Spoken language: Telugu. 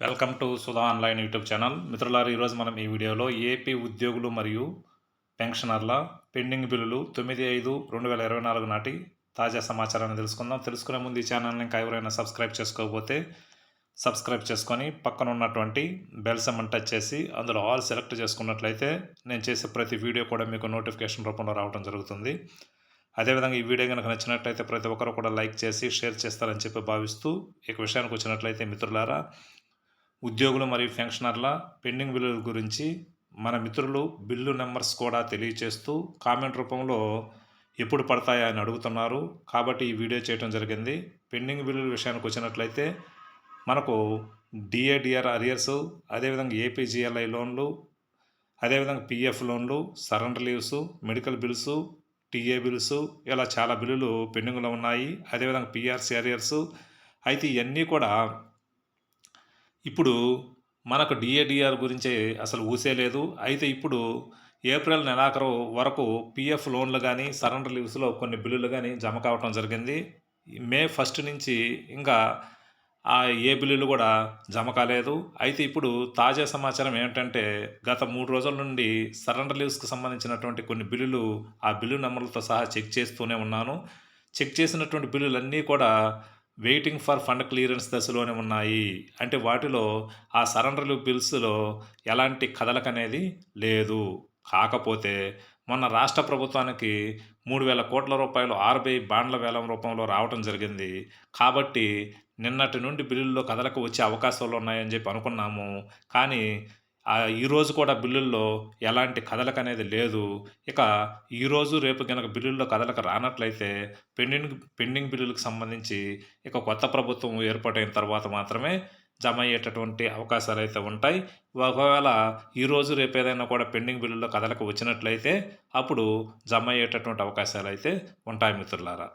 Welcome to Sudha online YouTube channel మిత్రులారు ఈరోజు మనం ఈ వీడియోలో ఏపీ ఉద్యోగులు మరియు పెన్షనర్ల పెండింగ్ బిల్లులు తొమ్మిది ఐదు రెండు వేల ఇరవై నాలుగు నాటి తాజా సమాచారాన్ని తెలుసుకుందాం. తెలుసుకునే ముందు ఈ ఛానల్ని ఇంకా ఎవరైనా సబ్స్క్రైబ్ చేసుకోకపోతే సబ్స్క్రైబ్ చేసుకొని పక్కన ఉన్నటువంటి బెల్ సమ్మన్ టచ్ చేసి అందులో ఆల్ సెలెక్ట్ చేసుకున్నట్లయితే నేను చేసే ప్రతి వీడియో కూడా మీకు నోటిఫికేషన్ రూపంలో రావడం జరుగుతుంది. అదేవిధంగా ఈ వీడియో కనుక నచ్చినట్లయితే ప్రతి ఒక్కరు కూడా లైక్ చేసి షేర్ చేస్తారని చెప్పి భావిస్తూ ఇక విషయానికి వచ్చినట్లయితే మిత్రులారా ఉద్యోగులు మరియు పెన్షనర్ల పెండింగ్ బిల్లుల గురించి మన మిత్రులు బిల్లు నెంబర్స్ కూడా తెలియచేస్తూ కామెంట్ రూపంలో ఎప్పుడు పడతాయా అని అడుగుతున్నారు. కాబట్టి ఈ వీడియో చేయడం జరిగింది. పెండింగ్ బిల్లుల విషయానికి వచ్చినట్లయితే మనకు డిఏడిఆర్ అరియర్స్ అదేవిధంగా ఏపీజీఎల్ఐ లోన్లు అదేవిధంగా పిఎఫ్ లోన్లు surrender leaves medical bills TA bills ఇలా చాలా బిల్లులు పెండింగ్లో ఉన్నాయి. అదేవిధంగా పిఆర్సీ అరియర్స్ అయితే ఇవన్నీ కూడా ఇప్పుడు మనకు డిఏడిఆర్ గురించి అసలు ఊసే లేదు. అయితే ఇప్పుడు ఏప్రిల్ నెలాఖరు వరకు పిఎఫ్ లోన్లు కానీ సరెండర్ లీవ్స్లో కొన్ని బిల్లులు కానీ జమ కావటం జరిగింది. మే ఫస్ట్ నుంచి ఇంకా ఆ ఏ బిల్లులు కూడా జమ కాలేదు. అయితే ఇప్పుడు తాజా సమాచారం ఏమిటంటే గత మూడు రోజుల నుండి సరెండర్ లీవ్స్కి సంబంధించినటువంటి కొన్ని బిల్లులు ఆ బిల్లు నెంబర్లతో సహా చెక్ చేస్తూనే ఉన్నాను. చెక్ చేసినటువంటి బిల్లులన్నీ కూడా వెయిటింగ్ ఫర్ ఫండ్ క్లియరెన్స్ దశలోనే ఉన్నాయి. అంటే వాటిలో ఆ సరెండర్లు బిల్స్లో ఎలాంటి కదలక అనేది లేదు. కాకపోతే మొన్న రాష్ట్ర ప్రభుత్వానికి మూడు వేల కోట్ల రూపాయలు ఆర్బీఐ బాండ్ల వేలం రూపంలో రావడం జరిగింది. కాబట్టి నిన్నటి నుండి బిల్లుల్లో కదలక వచ్చే అవకాశాలు ఉన్నాయని చెప్పి అనుకున్నాము. కానీ ఈరోజు కూడా బిల్లుల్లో ఎలాంటి కదలక అనేది లేదు. ఇక ఈరోజు రేపు కనుక బిల్లుల్లో కదలక రానట్లయితే పెండింగ్ పెండింగ్ బిల్లులకు సంబంధించి ఇక కొత్త ప్రభుత్వం ఏర్పాటైన తర్వాత మాత్రమే జమ అయ్యేటటువంటి అవకాశాలు అయితే ఉంటాయి. ఒకవేళ ఈరోజు రేపు ఏదైనా కూడా పెండింగ్ బిల్లుల్లో కదలకు వచ్చినట్లయితే అప్పుడు జమ అయ్యేటటువంటి అవకాశాలు అయితే ఉంటాయి మిత్రులారా.